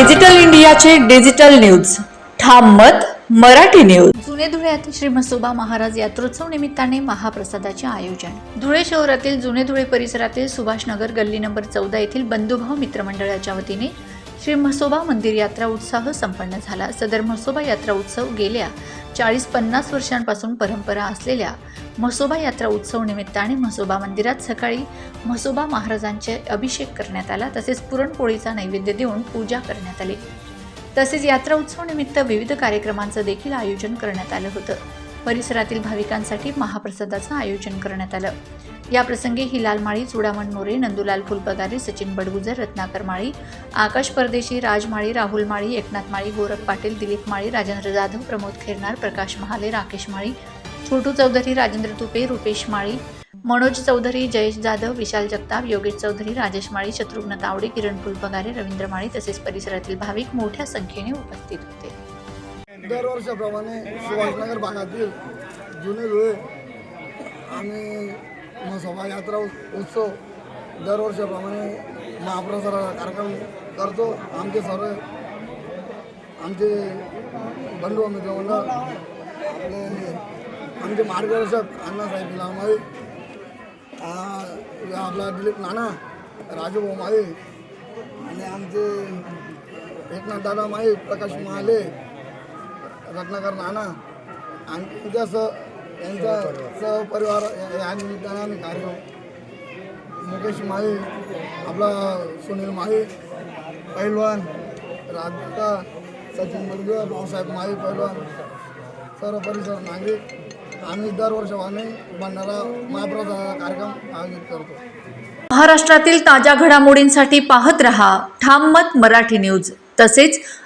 Digital इंडियाचे digital news. ठाम मत मराठी न्यूज. जुने धुळ्यातील श्री म्हसोबा महाराज यात्रोत्सव निमित्ताने महाप्रसादाचे आयोजन. धुळे शहरातील जुने धुळे परिसरातील सुभाषनगर गल्ली नंबर चौदा येथील बंधुभाव मित्रमंडळाच्या वतीने श्री म्हसोबा मंदिर यात्रा उत्साह संपन्न झाला. सदर म्हसोबा यात्रा उत्सव गेल्या चाळीस पन्नास वर्षांपासून परंपरा असलेल्या म्हसोबा यात्रा उत्सव निमित्ताने म्हसोबा मंदिरात सकाळी म्हसोबा महाराजांचे अभिषेक करण्यात आला. तसेच पुरणपोळीचा नैवेद्य देऊन पूजा करण्यात आली. तसेच यात्रा उत्सव निमित्त विविध कार्यक्रमांचं देखील आयोजन करण्यात आलं होतं. परिसरातील भाविकांसाठी महाप्रसादाचं आयोजन करण्यात आलं. याप्रसंगी हिलाल माळी चुडामण मोरे नंदुलाल फुलपगारे सचिन बडगुजर रत्नाकर माळी आकाश परदेशी राज माळी राहुल माळी एकनाथ माळी गोरख पाटील दिलीप माळी राजेंद्र जाधव प्रमोद खेरनार प्रकाश महाले राकेश माळी छोटू चौधरी राजेंद्र तुपे रुपेश माळी मनोज चौधरी जयेश जाधव विशाल जगताप योगेश चौधरी राजेश माळी शत्रुघ्न तावडे किरण फुलपगारे रवींद्र माळी तसेच परिसरातील भाविक मोठ्या संख्येने उपस्थित होते. दरवर्षाप्रमाणे सुभाषनगर भागातील जुने धुळे आम्ही मसोबा यात्रा उत्सव दरवर्षाप्रमाणे महाप्रसाराचा कार्यक्रम करतो. आमचे सर्व आमचे बंधू मित्रमंडळ आपले आमचे मार्गदर्शक अण्णासाहेब लामाई आपला दिलीप नाना राजूभाऊ माई आणि आमचे एकनाथ दादा माई प्रकाश महाले रत्नाकर नाना आणि त्यांच्या स यांचा सहपरिवार या- निमित्तानं कार्यक्रम मुकेश माळी आपला सुनील माळी पैलवान राधिका सचिन मुलगे भाऊसाहेब माळी पैलवान सर्व परिसर नागरिक. आम्ही दरवर्षाने भंडारा महाप्रसादाचा कार्यक्रम आयोजित करतो. महाराष्ट्रातील ताज्या घडामोडींसाठी पाहत रहा. ठाम मत मराठी न्यूज. तसेच